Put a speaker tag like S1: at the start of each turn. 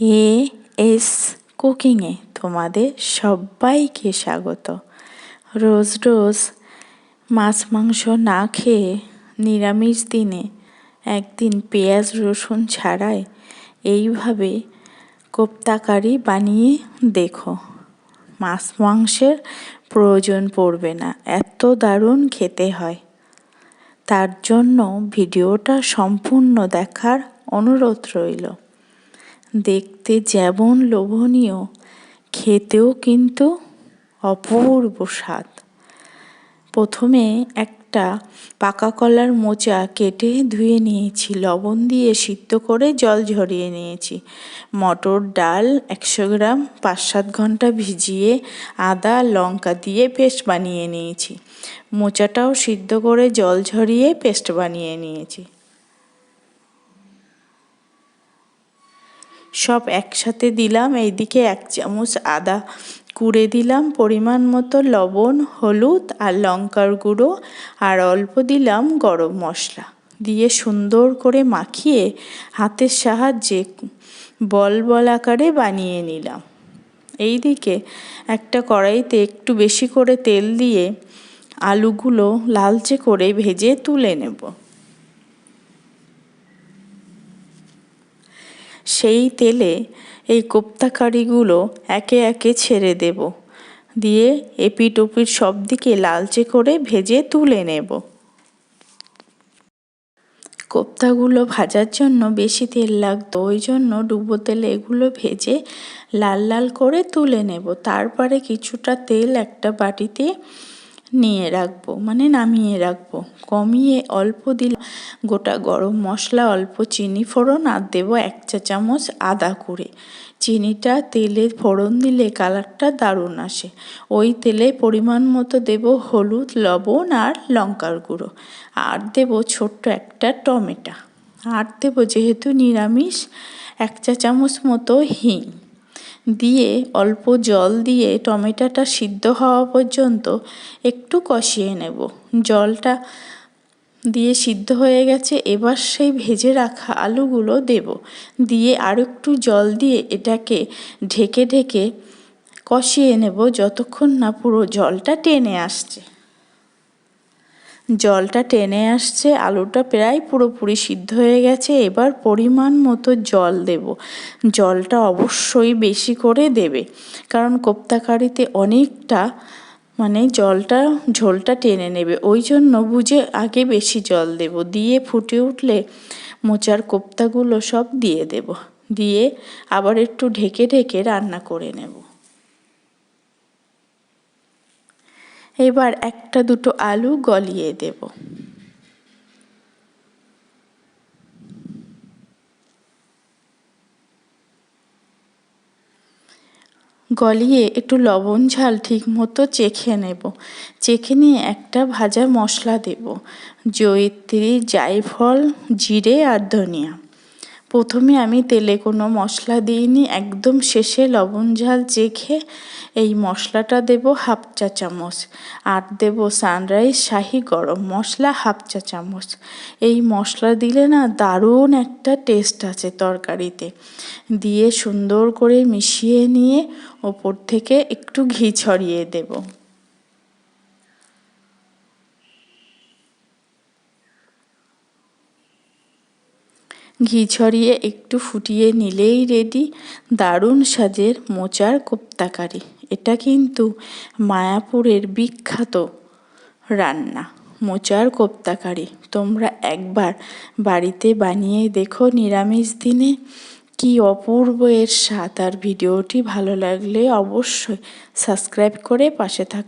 S1: A S কুকিংয়ে তোমাদের সবাইকে স্বাগত। রোজ রোজ মাছ মাংস না খেয়ে নিরামিষ দিনে একদিন পেঁয়াজ রসুন ছাড়াই এইভাবে কোপ্তাকারি বানিয়ে দেখো। মাছ মাংসের প্রয়োজন পড়বে না, এত দারুণ খেতে হয়। তার জন্য ভিডিওটা সম্পূর্ণ দেখার অনুরোধ রইল। দেখতে যেমন লোভনীয়, খেতেও কিন্তু অপূর্ব স্বাদ। প্রথমে একটা পাকা কলার মোচা কেটে ধুয়ে নিয়েছি, লবণ দিয়ে সিদ্ধ করে জল ঝরিয়ে নিয়েছি। মটর ডাল একশো গ্রাম পাঁচ সাত ঘণ্টা ভিজিয়ে আদা, লঙ্কা দিয়ে পেস্ট বানিয়ে নিয়েছি। মোচাটাও সিদ্ধ করে জল ঝরিয়ে পেস্ট বানিয়ে নিয়েছি। সব একসাথে দিলাম। এইদিকে এক চামচ আদা কুড়ে দিলাম, পরিমাণ মতো লবণ, হলুদ আর লঙ্কার গুঁড়ো, আর অল্প দিলাম গরম মশলা। দিয়ে সুন্দর করে মাখিয়ে হাতের সাহায্যে বল বল আকারে বানিয়ে নিলাম। এই দিকে একটা কড়াইতে একটু বেশি করে তেল দিয়ে আলুগুলো লালচে করে ভেজে তুলে নেব। সেই তেলে এই কোপ্তা কারিগুলো একে একে ছেড়ে দেব। দিয়ে এপিট ওপিট সব দিকে লালচে করে ভেজে তুলে নেব। কোপ্তাগুলো ভাজার জন্য বেশি তেল লাগতো, ওই জন্য ডুবো তেলে এগুলো ভেজে লাল লাল করে তুলে নেব। তারপরে কিছুটা তেল একটা বাটিতে নিয়ে রাখব মানে নামিয়ে রাখব। কমিয়ে অল্প দিলে গোটা গরম মশলা, অল্প চিনি ফোড়ন আর দেবো এক চা চামচ আদা করে চিনিটা তেলে ফোড়ন দিলে কালারটা দারুণ আসে। ওই তেলে পরিমাণ মতো দেব হলুদ, লবণ আর লঙ্কার গুঁড়ো। আর দেব ছোট্ট একটা টমেটো। আর দেব যেহেতু নিরামিষ, এক চা চামচ মতো হিং। দিয়ে অল্প জল দিয়ে টমেটোটা সিদ্ধ হওয়া পর্যন্ত একটু কষিয়ে নেব। জলটা দিয়ে সিদ্ধ হয়ে গেছে, এবার সেই ভেজে রাখা আলুগুলো দেব। দিয়ে আর একটু জল দিয়ে এটাকে ঢেকে ঢেকে কষিয়ে নেব, যতক্ষণ না পুরো জলটা টেনে আসছে। জলটা টেনে আসছে, আলুটা প্রায় পুরোপুরি সিদ্ধ হয়ে গেছে, এবার পরিমাণ মতো জল দেব। জলটা অবশ্যই বেশি করে দেবে, কারণ কোপ্তাকারিতে অনেকটা মানে জলটা, ঝোলটা টেনে নেবে। ওই জন্য বুঝে আগে বেশি জল দেব। দিয়ে ফুটে উঠলে মোচার কোপ্তাগুলো সব দিয়ে দেব। দিয়ে আবার একটু ঢেকে ঢেকে রান্না করে নেব। এবার একটা দুটো আলু গলিয়ে দেব। গলিয়ে একটু লবণ ঝাল ঠিক মতো চেখে নেব। চেখে নিয়ে একটা ভাজা মশলা দেব। জয়িত্রী, জায়ফল, জিরে আর ধনিয়া। প্রথমে আমি তেলে কোনো মশলা দিইনি, একদম শেষে লবণ ঝাল চেখে এই মশলাটা দেব হাফ চা চামচ। আর দেব সানরাইজ শাহি গরম মশলা হাফ চা চামচ। এই মশলা দিলে না দারুণ একটা টেস্ট আছে তরকারিতে। দিয়ে সুন্দর করে মিশিয়ে নিয়ে ওপর থেকে একটু ঘি ছড়িয়ে দেবো। ঘি ছড়িয়ে একটু ফুটিয়ে নিলেই রেডি দারুণ সাজের মোচার কোপ্তাকারি। এটা কিন্তু মায়াপুরের বিখ্যাত রান্না, মোচার কোপ্তাকারি। তোমরা একবার বাড়িতে বানিয়ে দেখো নিরামিষ দিনে। কি অপূর্ব এর স্বাদ। আর ভিডিওটি ভালো লাগলে অবশ্যই সাবস্ক্রাইব করে পাশে থাক